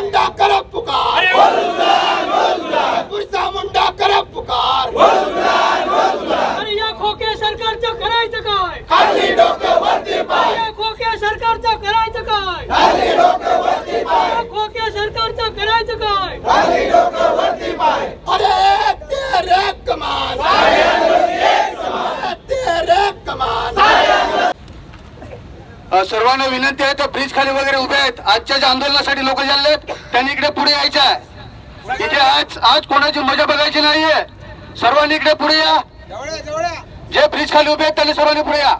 ഉണ്ടാക്കണം सर्वांना विनंती आहे त्या ब्रिज खाली वगैरे उभे आहेत. आजच्या ज्या आंदोलनासाठी लोक आहेत त्यांनी इकडे पुढे यायचं आहे. इथे आज आज कोणाची मजा बघायची नाहीये. सर्वांनी इकडे पुढे या. जे ब्रिज खाली उभे आहेत त्यांनी सर्वांनी पुढे या.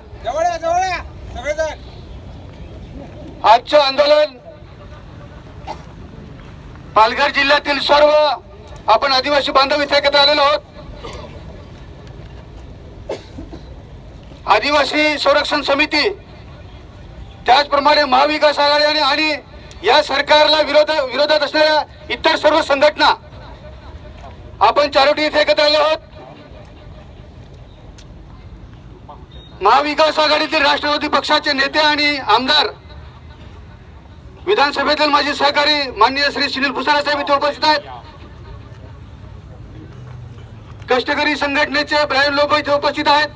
आजचं आंदोलन पालघर जिल्ह्यातील सर्व आपण आदिवासी बांधव इथे एकत्र आलेलो आहोत. आदिवासी संरक्षण समिती त्याचप्रमाणे महाविकास आघाडीने आणि आणि या सरकारला विरोध विरोधात असणाऱ्या इतर सर्व संघटना आपण चारोटी इथे एकत्र आलो आहोत. महाविकास आघाडीतील राष्ट्रवादी पक्षाचे नेते आणि आमदार विधानसभेतील माझे सहकारी माननीय श्री सुनील भुसारा साहेब इथे उपस्थित आहेत. कष्टकरी संघटनेचे ब्रायन लोक इथे उपस्थित आहेत.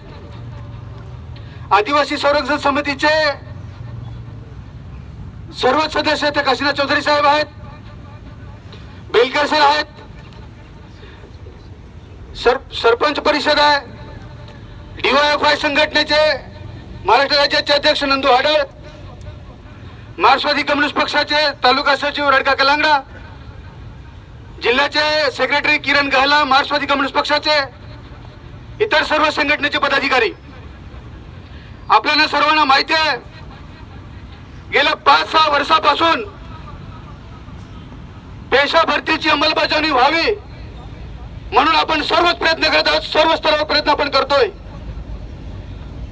आदिवासी संरक्षण समितीचे सर्वच सदस्य ते काशीनाथ चौधरी साहेब आहेत. बेलकर सर आहेत. सर सरपंच परिषद आहे. डीवायएफआय संघटनेचे महाराष्ट्र राज्याचे अध्यक्ष नंदू हाडळ मार्क्सवादी कम्युनिस्ट पक्षाचे तालुका सचिव रडका कलांगडा जिल्ह्याचे सेक्रेटरी किरण गहला मार्क्सवादी कम्युनिस्ट पक्षाचे इतर सर्व संघटनेचे पदाधिकारी. आपल्याला सर्वांना माहिती आहे गेल्या पाच सहा वर्षापासून पेशा भरतीची अंमलबजावणी व्हावी म्हणून आपण सर्वच प्रयत्न करत आहोत सर्व स्तरावर प्रयत्न आपण करतोय.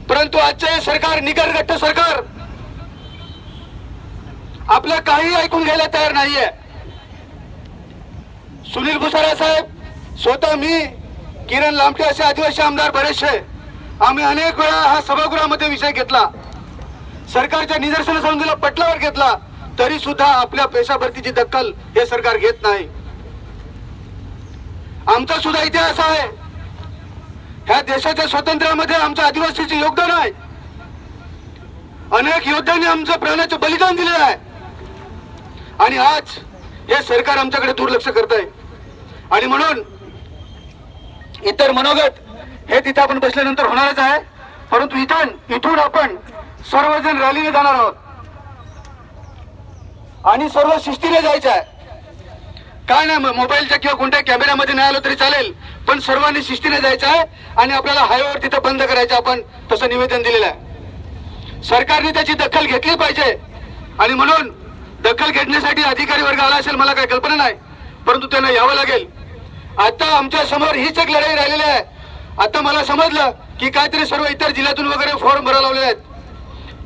परंतु आजचे हे सरकार निगरगट्ट सरकार आपलं काही ऐकून घ्यायला तयार नाहीये. सुनील भुसारा साहेब स्वतः मी किरण लामटे असे आदिवासी आमदार बरेचसे. आम्ही अनेक वेळा हा सभागृहामध्ये विषय घेतला. सरकारच्या निदर्शन समितीला पटलावर घेतला तरी सुद्धा आपल्या पेशाभरतीची दखल हे सरकार घेत नाही. आमचा सुद्धा इतिहास आहे. ह्या देशाच्या स्वातंत्र्यामध्ये आमच्या आदिवासीचे योगदान आहे. अनेक योद्ध्यांनी आमचं प्राणाचं बलिदान दिलेलं आहे. आणि आज हे सरकार आमच्याकडे दुर्लक्ष करत आहे आणि म्हणून इतर मनोगत हे तिथे आपण बसल्यानंतर होणारच आहे. परंतु इथून इथून आपण सर्वजण रॅलीने जाणार आहोत. आणि सर्व शिस्तीने जायचं आहे. काय नाही मग मोबाईलच्या किंवा कोणत्या कॅमेऱ्यामध्ये नाही आलो तरी चालेल पण सर्वांनी शिस्तीने जायचं आहे आणि आपल्याला हायवेवर तिथं बंद करायचं आपण तसं निवेदन दिलेलं आहे. सरकारने त्याची दखल घेतली पाहिजे. आणि म्हणून दखल घेण्यासाठी अधिकारी वर्ग आला असेल मला काही कल्पना नाही परंतु त्यांना यावं लागेल. आता आमच्यासमोर हीच एक लढाई राहिलेली आहे. आता मला समजलं की काहीतरी सर्व इतर जिल्ह्यातून वगैरे फॉर्म भरायला लावलेले आहेत.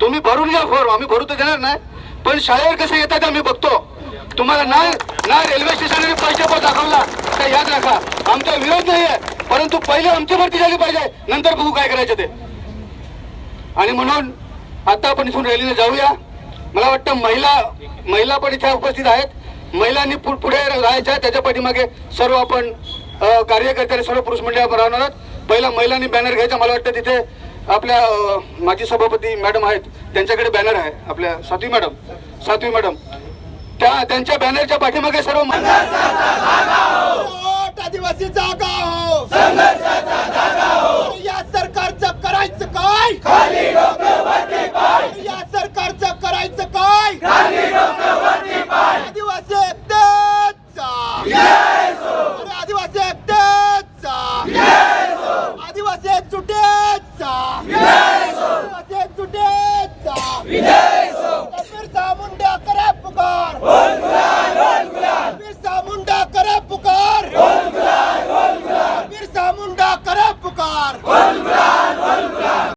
तुम्ही भरून घ्या फॉर्म आम्ही भरू तर देणार नाही. पण शाळेवर कसं येतात आम्ही बघतो. तुम्हाला ना ना रेल्वे स्टेशनने पैसे पण दाखवला तर याद राखा आमचा विरोध नाही आहे परंतु पहिले आमची भरती झाली पाहिजे नंतर बघू काय करायचं ते. आणि म्हणून आता आपण इथून रॅलीने जाऊया. मला वाटतं महिला महिला पण इथे उपस्थित आहेत. महिलांनी पु- पुढे राहायचं आहे त्याच्या पाठीमागे सर्व आपण अ, कार्यकर्ते सर्व पुरुष मंडळी आपण राहणार आहोत. पहिला महिलांनी बॅनर घ्यायचा मला वाटतं तिथे आपल्या माजी सभापती मॅडम आहेत त्यांच्याकडे बॅनर आहे आपल्या सातवी मॅडम सातवी मॅडम. त्या त्यांच्या बॅनरच्या पाठीमागे सर्व आदिवासी जागा हो! हो! हो! या सरकारचं करायचं काय?